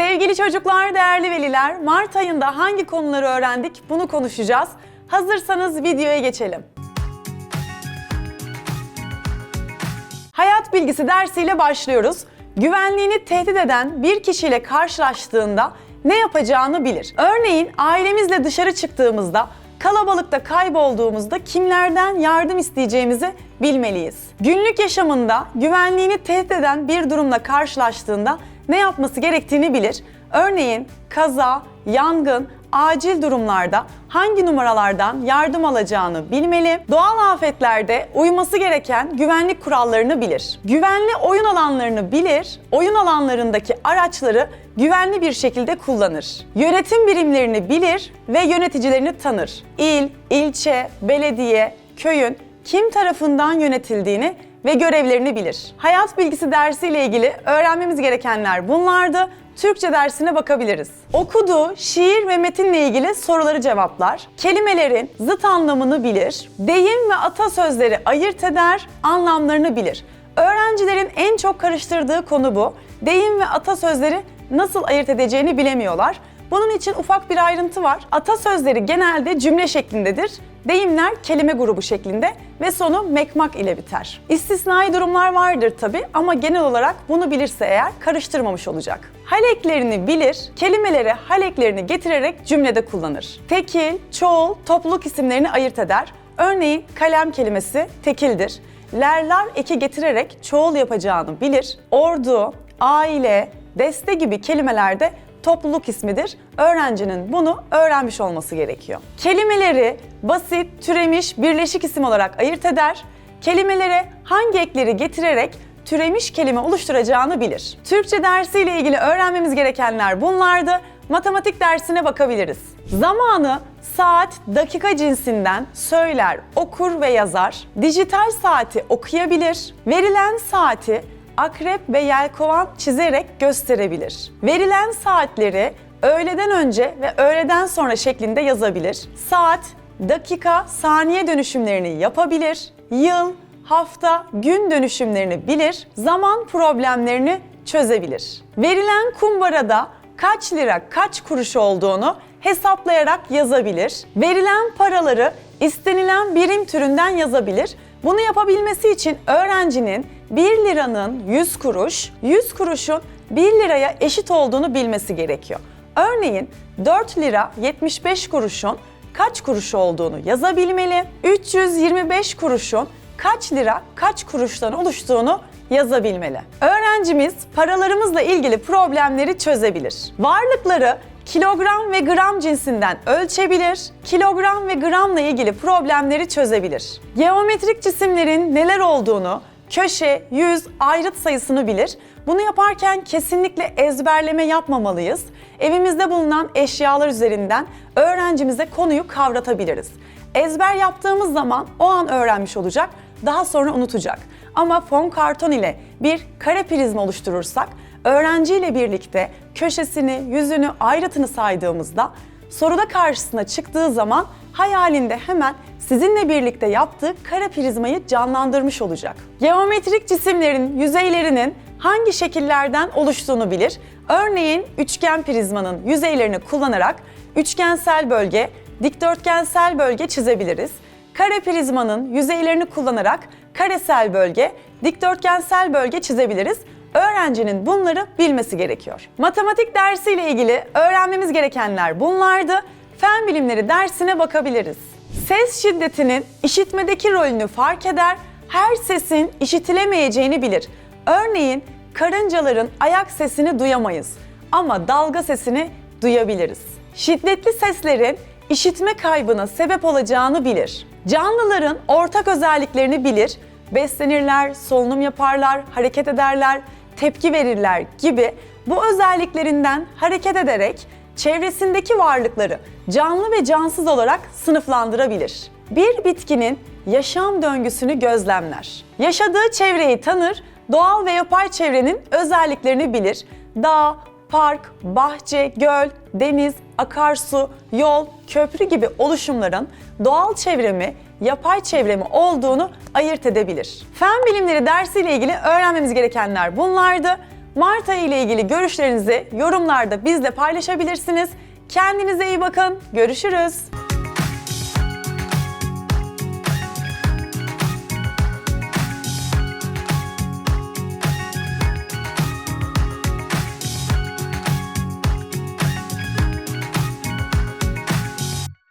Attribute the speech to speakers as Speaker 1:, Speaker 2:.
Speaker 1: Sevgili çocuklar, değerli veliler, Mart ayında hangi konuları öğrendik bunu konuşacağız. Hazırsanız videoya geçelim. Hayat bilgisi dersiyle başlıyoruz. Güvenliğini tehdit eden bir kişiyle karşılaştığında ne yapacağını bilir. Örneğin ailemizle dışarı çıktığımızda, kalabalıkta kaybolduğumuzda kimlerden yardım isteyeceğimizi bilmeliyiz. Günlük yaşamında güvenliğini tehdit eden bir durumla karşılaştığında ne yapması gerektiğini bilir. Örneğin kaza, yangın, acil durumlarda hangi numaralardan yardım alacağını bilmeli. Doğal afetlerde uyması gereken güvenlik kurallarını bilir. Güvenli oyun alanlarını bilir. Oyun alanlarındaki araçları güvenli bir şekilde kullanır. Yönetim birimlerini bilir ve yöneticilerini tanır. İl, ilçe, belediye, köyün kim tarafından yönetildiğini ve görevlerini bilir. Hayat bilgisi dersiyle ilgili öğrenmemiz gerekenler bunlardı. Türkçe dersine bakabiliriz. Okuduğu şiir ve metinle ilgili soruları cevaplar. Kelimelerin zıt anlamını bilir. Deyim ve atasözleri ayırt eder, anlamlarını bilir. Öğrencilerin en çok karıştırdığı konu bu. Deyim ve atasözleri nasıl ayırt edeceğini bilemiyorlar. Bunun için ufak bir ayrıntı var. Atasözleri genelde cümle şeklindedir. Deyimler kelime grubu şeklinde ve sonu mekmak ile biter. İstisnai durumlar vardır tabi ama genel olarak bunu bilirse eğer karıştırmamış olacak. Haleklerini bilir, kelimeleri haleklerini getirerek cümlede kullanır. Tekil, çoğul, topluluk isimlerini ayırt eder. Örneğin kalem kelimesi tekildir. Lerler eki getirerek çoğul yapacağını bilir. Ordu, aile, deste gibi kelimelerde topluluk ismidir. Öğrencinin bunu öğrenmiş olması gerekiyor. Kelimeleri basit, türemiş, birleşik isim olarak ayırt eder. Kelimelere hangi ekleri getirerek türemiş kelime oluşturacağını bilir. Türkçe dersiyle ilgili öğrenmemiz gerekenler bunlardı. Matematik dersine bakabiliriz. Zamanı saat, dakika cinsinden söyler, okur ve yazar. Dijital saati okuyabilir. Verilen saati akrep ve yelkovan çizerek gösterebilir. Verilen saatleri öğleden önce ve öğleden sonra şeklinde yazabilir. Saat, dakika, saniye dönüşümlerini yapabilir. Yıl, hafta, gün dönüşümlerini bilir. Zaman problemlerini çözebilir. Verilen kumbarada kaç lira kaç kuruş olduğunu hesaplayarak yazabilir. Verilen paraları istenilen birim türünden yazabilir. Bunu yapabilmesi için öğrencinin 1 liranın 100 kuruş, 100 kuruşun 1 liraya eşit olduğunu bilmesi gerekiyor. Örneğin 4 lira 75 kuruşun kaç kuruş olduğunu yazabilmeli. 325 kuruşun kaç lira kaç kuruştan oluştuğunu yazabilmeli. Öğrencimiz paralarımızla ilgili problemleri çözebilir. Varlıkları kilogram ve gram cinsinden ölçebilir, kilogram ve gramla ilgili problemleri çözebilir. Geometrik cisimlerin neler olduğunu, köşe, yüz, ayrıt sayısını bilir. Bunu yaparken kesinlikle ezberleme yapmamalıyız. Evimizde bulunan eşyalar üzerinden öğrencimize konuyu kavratabiliriz. Ezber yaptığımız zaman o an öğrenmiş olacak, daha sonra unutacak. Ama fon karton ile bir kare prizma oluşturursak öğrenciyle birlikte köşesini, yüzünü, ayrıtını saydığımızda soruda karşısına çıktığı zaman hayalinde hemen sizinle birlikte yaptığı kare prizmayı canlandırmış olacak. Geometrik cisimlerin yüzeylerinin hangi şekillerden oluştuğunu bilir. Örneğin üçgen prizmanın yüzeylerini kullanarak üçgensel bölge, dikdörtgensel bölge çizebiliriz. Kare prizmanın yüzeylerini kullanarak karesel bölge, dikdörtgensel bölge çizebiliriz. Öğrencinin bunları bilmesi gerekiyor. Matematik dersiyle ilgili öğrenmemiz gerekenler bunlardı. Fen bilimleri dersine bakabiliriz. Ses şiddetinin işitmedeki rolünü fark eder, her sesin işitilemeyeceğini bilir. Örneğin karıncaların ayak sesini duyamayız ama dalga sesini duyabiliriz. Şiddetli seslerin işitme kaybına sebep olacağını bilir. Canlıların ortak özelliklerini bilir, beslenirler, solunum yaparlar, hareket ederler, tepki verirler gibi bu özelliklerinden hareket ederek çevresindeki varlıkları canlı ve cansız olarak sınıflandırabilir. Bir bitkinin yaşam döngüsünü gözlemler. Yaşadığı çevreyi tanır, doğal ve yapay çevrenin özelliklerini bilir. Dağ, park, bahçe, göl, deniz, akarsu, yol, köprü gibi oluşumların doğal çevremi, yapay çevremi olduğunu ayırt edebilir. Fen bilimleri dersiyle ilgili öğrenmemiz gerekenler bunlardı. Mart ayı ile ilgili görüşlerinizi yorumlarda bizle paylaşabilirsiniz. Kendinize iyi bakın. Görüşürüz.